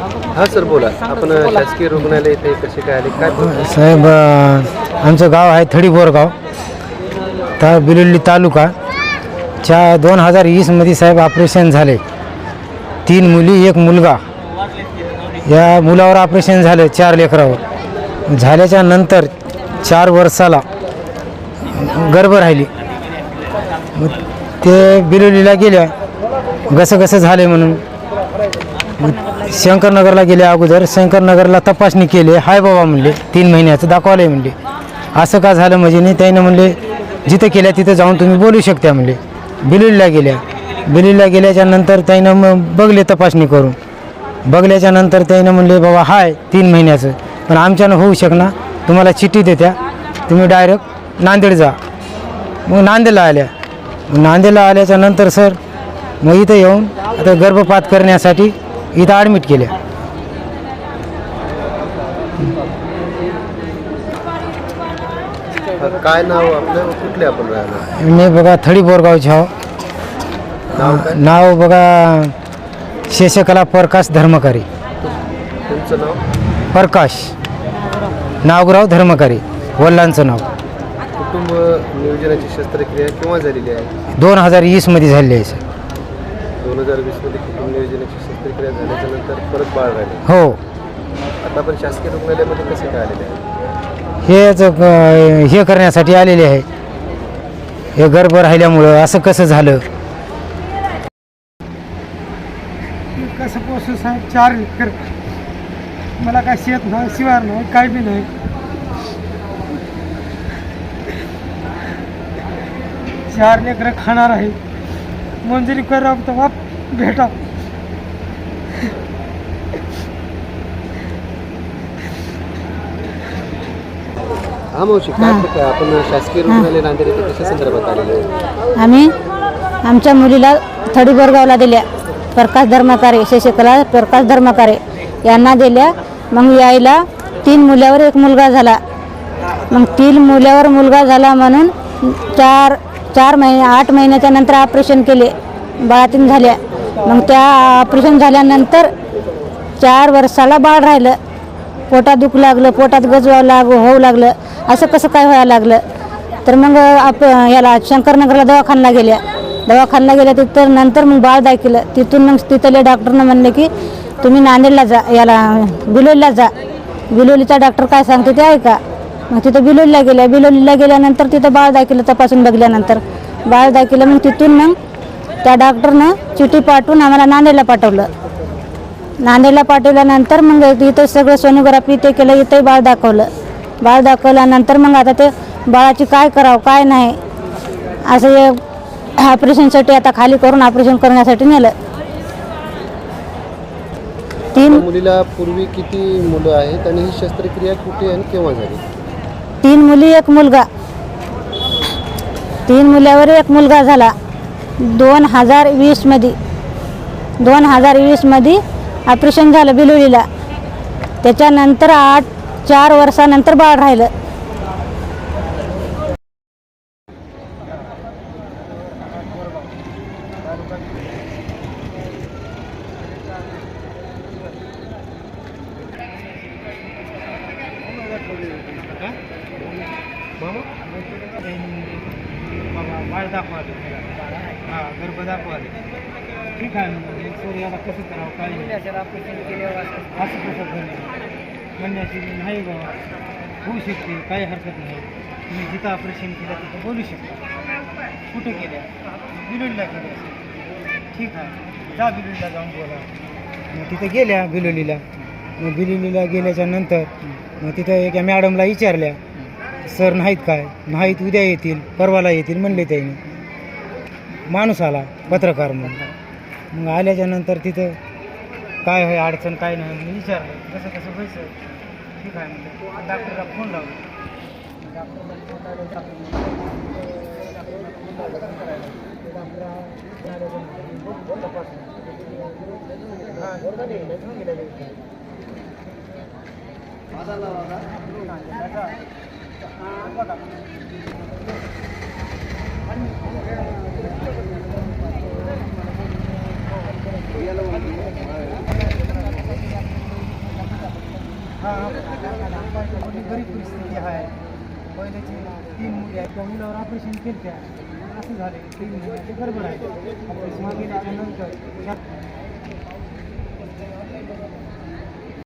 हा सर बोला. आपण शासकीय रुग्णालय इथे कसे काय आले? काय साहेब अ, आमचं गाव आहे थडी बोरगाव तर बिलोली तालुका. च्या दोन हजार वीसमध्ये साहेब ऑपरेशन झाले. तीन मुली एक मुलगा. या मुलावर ऑपरेशन झालं चार लेकरावर. झाल्याच्यानंतर चार वर्षाला गर्भ राहिली. मग ते बिलोलीला गेल्या. कसं कसं झाले म्हणून. शंकरनगरला गेले अगोदर शंकरनगरला तपासणी केली हाय बाबा म्हणले तीन महिन्याचं दाखवायला म्हणले. असं का झालं म्हणजे नाही त्यानं म्हणले जिथं केल्या तिथं जाऊन तुम्ही बोलू शकता म्हणले. बिलोलीला गेल्या. बिलीडला गेल्याच्यानंतर त्यानं मग बघले तपासणी करून. बघल्याच्या नंतर त्यानं म्हणले बाबा हाय तीन महिन्याचं. पण आमच्यानं होऊ शकणार तुम्हाला चिठ्ठी देत्या. तुम्ही डायरेक्ट नांदेड जा. मग नांदेडला आल्या. नांदेडला आल्याच्यानंतर सर मग इथं येऊन आता गर्भपात करण्यासाठी इथं ॲडमिट केल्या. काय नाव आपलं? कुठले आपण मी बघा थडी बोरगावचे हो नाव काय? नाव बघा शेषकला प्रकाश धर्मकारी. तुमचं नाव? प्रकाश. नागराव धर्मकारी. वडिलांचं नाव. कुटुंब नियोजनाची शस्त्रक्रिया केव्हा झालेली आहे? दोन हजार वीसमध्ये झालेली आहे सर. दोन हजार वीसमध्ये कुटुंब नियोजनाची शस्त्रक्रिया झाल्याच्यानंतर परत बाळ राहिले. हो. आता आपण शासकीय रुग्णालयामध्ये कसे काय आलेले आहे हेच अ, हे करण्यासाठी आलेले आहे. हे गर्भ राहिल्यामुळं असं कसं झालं? कसं पोसू साहेब चार एकर. मला काय शेत नाही शिवार नाही काय बी नाही. चार लेकरं खाणार आहे. मंजुरी करा तेव्हा भेटा. हा मावशी काय प्रकार आपण शासकीय रुग्णालय नांदेड इथे कशा संदर्भात आलेले आहे? आम्ही आमच्या मुलीला थडी बोरगावला दिल्या. प्रकाश धर्मकारे शशिकला प्रकाश धर्मकारे यांना दिल्या. मग यायला तीन मुल्यावर एक मुलगा झाला. मग तीन मुल्यावर मुलगा झाला म्हणून चार चार महिने आठ महिन्याच्या नंतर ऑपरेशन केले. बाळातीन झाल्या. मग त्या ऑपरेशन झाल्यानंतर चार वर्षाला बाळ राहिलं. पोटात दुखू लागलं पोटात गजवावं लाग होऊ लागलं. असं कसं काय व्हायला लागलं? तर मग आप याला शंकरनगरला दवाखान्याला गेल्या. दवाखान्याला गेल्या तिथं नंतर मग बाळ दाखिलं तिथून मग तिथले डॉक्टरनं म्हणले की तुम्ही नांदेडला जा. याला बिलोलीला जा. बिलोलीचा डॉक्टर काय सांगते ते ऐका. मग तिथं बिलोलीला गेल्या. बिलोलीला गेल्यानंतर तिथं बाळ दाखिलं तपासून बघल्यानंतर. बाळ दाखिलं मग तिथून मग त्या डॉक्टरनं चिठी पाठवून आम्हाला नांदेडला पाठवलं. नांदेडला पाठवल्यानंतर मग इथं सगळं सोनोग्राफी ते केलं इथंही बाळ दाखवलं. बाळ दाखवल्यानंतर मग आता ते बाळाची काय करावं काय नाही. असं हे ऑपरेशनसाठी आता खाली करून ऑपरेशन करण्यासाठी नेलं. तीन मुलीला पूर्वी किती मुलं आहेत आणि ही शस्त्रक्रिया कुठे आणि केव्हा झाली? तीन मुली एक मुलगा. तीन मुलावर एक मुलगा झाला. दोन हजार वीसमध्ये दोन हजार वीसमध्ये ऑपरेशन झालं बिलोलीला. त्याच्यानंतर आठ चार वर्षानंतर बाळ राहिलं. बाळ दाखवाले हा गर्भ दाखवाले ठीक आहे मग सर याला कसं करावं काय नाही. असं कसं झालं म्हणण्याची नाही बाबा. होऊ शकते काही हरकत नाही. तुम्ही जिथं ऑपरेशन केलं तिथं बोलू शकता. कुठं केल्या बिलोलीला केल्या ठीक आहे. जा बिलोलीला जाऊन बोला. मग तिथं गेल्या बिलोलीला. मग बिलोलीला गेल्याच्यानंतर मग तिथं एका मॅडमला विचारल्या. सर नाहीत काय? नाहीत उद्या येतील परवाला येतील म्हणले त्याने. माणूस आला पत्रकार म्हणून. मग आल्याच्यानंतर तिथं काय आहे अडचण काय नाही मी विचारलं कसं कसं व्हायचं ठीक आहे म्हणजे डॉक्टरला फोन लावला. डॉक्टरला फोन लावला. डॉक्टरला हां गरीब परिस्थिती आहे पहिल्याची तीन मुली आहेत त्या मुलावर ऑपरेशन केलं त्या असं झाले तीन मुलाचे गडबड आहे ऑपरेशन मागे त्याच्यानंतर